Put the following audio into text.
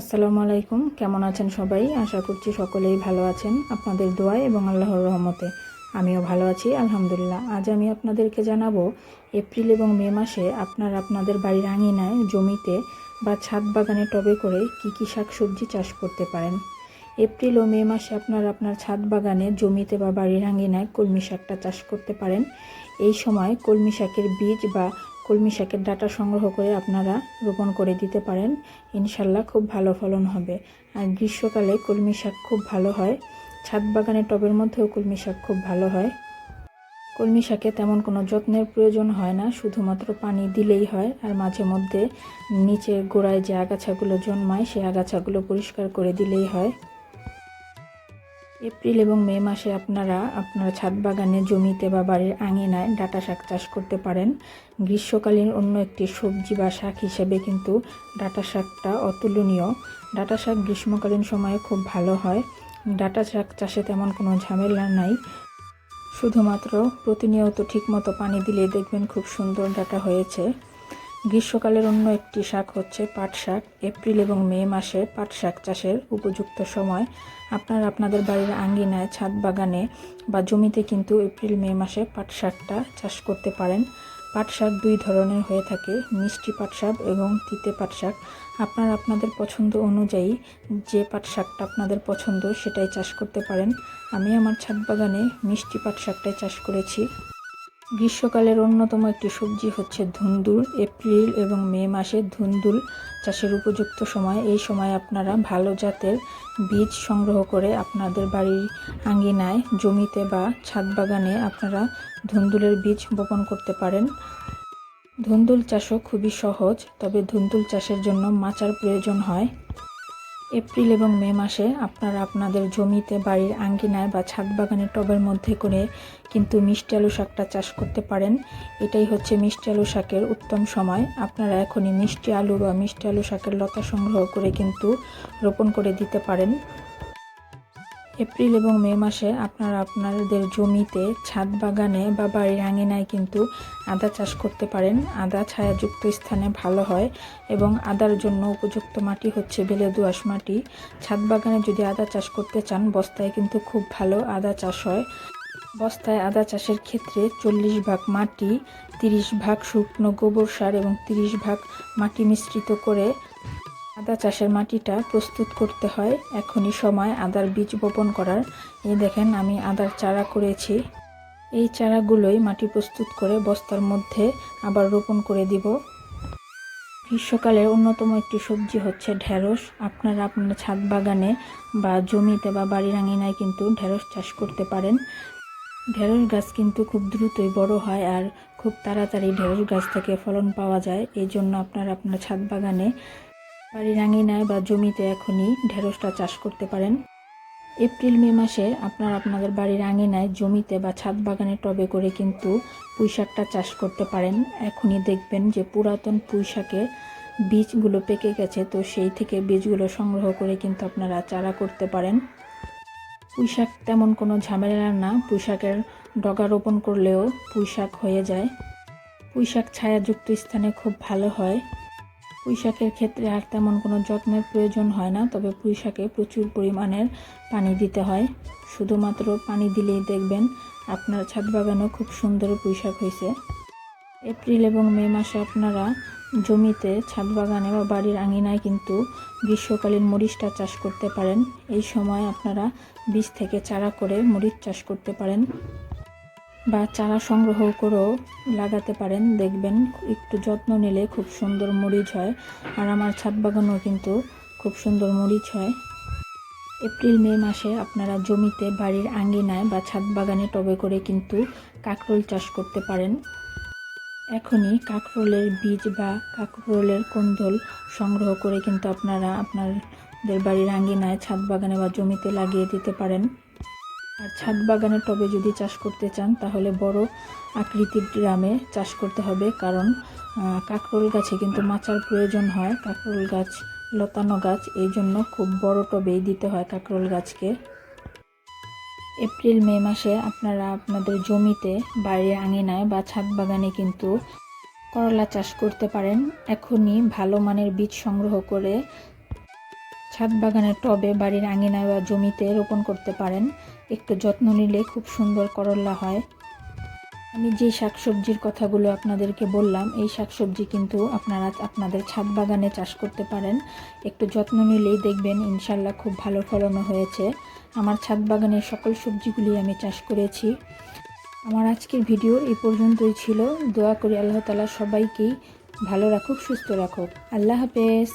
আসসালামু আলাইকুম। কেমন আছেন সবাই? আশা করছি সকলেই ভালো আছেন। আপনাদের দোয়া এবং আল্লাহর রহমতে আমিও ভালো আছি, আলহামদুলিল্লাহ। আজ আমি আপনাদেরকে জানাব, এপ্রিল এবং মে মাসে আপনার আপনাদের বাড়ির আঙিনায়, জমিতে বা ছাদ বাগানে টবে করে কি কি শাকসবজি চাষ করতে পারেন। এপ্রিল ও মে মাসে আপনার আপনার ছাদ বাগানে, জমিতে বা বাড়ির আঙিনায় কলমি শাকটা চাষ করতে পারেন। এই সময় কলমি শাকের বীজ বা কলমি শাকের ডাটা সংগ্রহ করে আপনারা রোপণ করে দিতে পারেন। ইনশাল্লাহ খুব ভালো ফলন হবে। আর গ্রীষ্মকালে কলমি শাক খুব ভালো হয়। ছাদ বাগানে টবের মধ্যেও কলমি শাক খুব ভালো হয়। কলমি শাকে তেমন কোনো যত্নের প্রয়োজন হয় না, শুধুমাত্র পানি দিলেই হয়। আর মাঝে মধ্যে নিচে গোড়ায় যে আগাছাগুলো জন্মায়, সেই আগাছাগুলো পরিষ্কার করে দিলেই হয়। এপ্রিল এবং মে মাসে আপনারা আপনার ছাদ বাগানে জমিতে বা বাড়ির আঙিনায় ডাটা শাক চাষ করতে পারেন। গ্রীষ্মকালীন অন্য একটি সবজি বা শাক হিসেবে কিন্তু ডাটা শাকটা অতুলনীয়। ডাটা শাক গ্রীষ্মকালীন সময়ে খুব ভালো হয়। ডাটা শাক চাষে তেমন কোনো ঝামেলা নাই। শুধুমাত্র প্রতিনিয়ত ঠিকমতো পানি দিলে দেখবেন খুব সুন্দর ডাটা হয়েছে। গ্রীষ্মকালের অন্য একটি শাক হচ্ছে পাট শাক এপ্রিল এবং মে মাসে পাট শাক চাষের উপযুক্ত সময়। আপনারা আপনাদের বাড়ির আঙ্গিনায়, ছাদ বাগানে বা জমিতে কিন্তু এপ্রিল, মে মাসে পাট শাকটা চাষ করতে পারেন। পাট শাক দুই ধরনের হয়ে থাকে, মিষ্টি পাট শাক এবং তিতে পাট শাক আপনারা আপনাদের পছন্দ অনুযায়ী যে পাট শাকটা আপনাদের পছন্দ সেটাই চাষ করতে পারেন। আমি আমার ছাদ বাগানে মিষ্টি পাট শাকটাই চাষ করেছি। গ্রীষ্মকালের অন্যতম একটি সবজি হচ্ছে ধুন্দুল, এপ্রিল এবং মে মাসে ধুন্দুল চাষের উপযুক্ত সময়। এই সময় আপনারা ভালো জাতের বীজ সংগ্রহ করে আপনাদের বাড়ির আঙ্গিনায় জমিতে বা ছাদ বাগানে আপনারা ধুন্দুলের বীজ বপন করতে পারেন। ধুন্দুল চাষও খুবই সহজ, তবে ধুন্দুল চাষের জন্য মাচার প্রয়োজন হয়। এপ্রিল এবং মে মাসে আপনারা আপনাদের জমিতে, বাড়ির আঙ্গিনায় বা ছাদ বাগানের টবের মধ্যে করে কিন্তু মিষ্টি আলু শাকটা চাষ করতে পারেন। এটাই হচ্ছে মিষ্টি আলু শাকের উত্তম সময়। আপনারা এখনই মিষ্টি আলু বা মিষ্টি আলু শাকের লতা সংগ্রহ করে কিন্তু রোপণ করে দিতে পারেন। এপ্রিল এবং মে মাসে আপনারা আপনাদের জমিতে ছাদ বাগানে বা বাড়ির আঙিনায় কিন্তু আদা চাষ করতে পারেন। আদা ছায়াযুক্ত স্থানে ভালো হয় এবং আদার জন্য উপযুক্ত মাটি হচ্ছে বেলে দোআঁশ মাটি। ছাদ বাগানে যদি আদা চাষ করতে চান, বস্তায় কিন্তু খুব ভালো আদা চাষ হয়। বস্তায় আদা চাষের ক্ষেত্রে চল্লিশ ভাগ মাটি, তিরিশ ভাগ শুকনো গোবর সার এবং তিরিশ ভাগ মাটি মিশ্রিত করে আদা চাষের মাটিটা প্রস্তুত করতে হয়। এখনই সময় আদার বীজ বপন করার। এই দেখেন, আমি আদার চারা করেছি। এই চারাগুলোই মাটি প্রস্তুত করে বস্তার মধ্যে আবার রোপণ করে দিব। গ্রীষ্মকালের অন্যতম একটি সবজি হচ্ছে ঢেঁড়স। আপনারা আপনার ছাদ বাগানে বা জমিতে বা বাড়ির আঙিনায় কিন্তু ঢেঁড়স চাষ করতে পারেন। ঢেঁড়স গাছ কিন্তু খুব দ্রুতই বড় হয় আর খুব তাড়াতাড়ি ঢেঁড়স গাছ থেকে ফলন পাওয়া যায়। এই জন্য আপনারা আপনার ছাদ বাগানে বাড়ির আঙিনায় বা জমিতে এখনই ঢেঁড়সটা চাষ করতে পারেন। এপ্রিল, মে মাসে আপনার আপনাদের বাড়ির আঙিনায় জমিতে বা ছাদ বাগানে টবে করে কিন্তু পুঁই শাকটা চাষ করতে পারেন। এখনই দেখবেন যে পুরাতন পুঁই শাকের বীজগুলো পেকে গেছে, তো সেই থেকে বীজগুলো সংগ্রহ করে কিন্তু আপনারা চারা করতে পারেন। পুঁই শাক তেমন কোনো ঝামেলা না, পুঁই শাকের ডগা রোপণ করলেও পুঁই শাক হয়ে যায়। পুঁই শাক ছায়াযুক্ত স্থানে খুব ভালো হয়। পুঁই শাকের ক্ষেত্রে আর তেমন কোনো যত্নের প্রয়োজন হয় না, তবে পুঁই শাকে প্রচুর পরিমাণের পানি দিতে হয়। শুধুমাত্র পানি দিলেই দেখবেন আপনার ছাদ বাগানেও খুব সুন্দর পুঁই শাক হয়েছে। এপ্রিল এবং মে মাসে আপনারা জমিতে ছাদ বাগানে বা বাড়ির আঙিনায় কিন্তু গ্রীষ্মকালীন মরিচটা চাষ করতে পারেন। এই সময় আপনারা বীজ থেকে চারা করে মরিচ চাষ করতে পারেন। বা চারা সংগ্রহ করেও লাগাতে পারেন। দেখবেন একটু যত্ন নিলে খুব সুন্দর মরিচ হয়। আর আমার ছাদ বাগানও কিন্তু খুব সুন্দর মরিচ হয়। এপ্রিল, মে মাসে আপনারা জমিতে বাড়ির আঙ্গিনায় বা ছাদ বাগানে টবে করে কিন্তু কাঁকরোল চাষ করতে পারেন। এখনই কাঁকরোলের বীজ বা কাঁকরোলের কোন্দল সংগ্রহ করে কিন্তু আপনারা আপনাদের বাড়ির আঙ্গিনায় ছাদ বাগানে বা জমিতে লাগিয়ে দিতে পারেন। আর ছাদ বাগানের টবে যদি চাষ করতে চান, তাহলে বড় আকৃতির ড্রামে চাষ করতে হবে। কারণ কাঁকরোল গাছে কিন্তু মাচার প্রয়োজন হয়। কাঁকরোল গাছ, লতানো গাছ, এই জন্য খুব বড় টবেই দিতে হয় কাঁকরোল গাছকে। এপ্রিল, মে মাসে আপনারা আপনাদের জমিতে বাড়ির আঙিনায় বা ছাদ বাগানে কিন্তু করলা চাষ করতে পারেন। এখনই ভালো মানের বীজ সংগ্রহ করে ছাদ বাগানের টবে বাড়ির আঙিনায় বা জমিতে রোপণ করতে পারেন। একটু যত্ন নিলে খুব সুন্দর করল্লা হয়। আমি যে শাকসবজির কথাগুলো আপনাদেরকে বললাম, এই শাকসবজি কিন্তু আপনারা আপনাদের ছাদ বাগানে চাষ করতে পারেন। একটু যত্ন নিলেই দেখবেন ইনশাল্লাহ খুব ভালো ফলনও হয়েছে। আমার ছাদ বাগানের সকল সবজিগুলি আমি চাষ করেছি। আমার আজকের ভিডিও এই পর্যন্তই ছিল। দোয়া করি আল্লাহ তালা সবাইকেই ভালো রাখুক, সুস্থ রাখুক। আল্লাহ হাফেজ।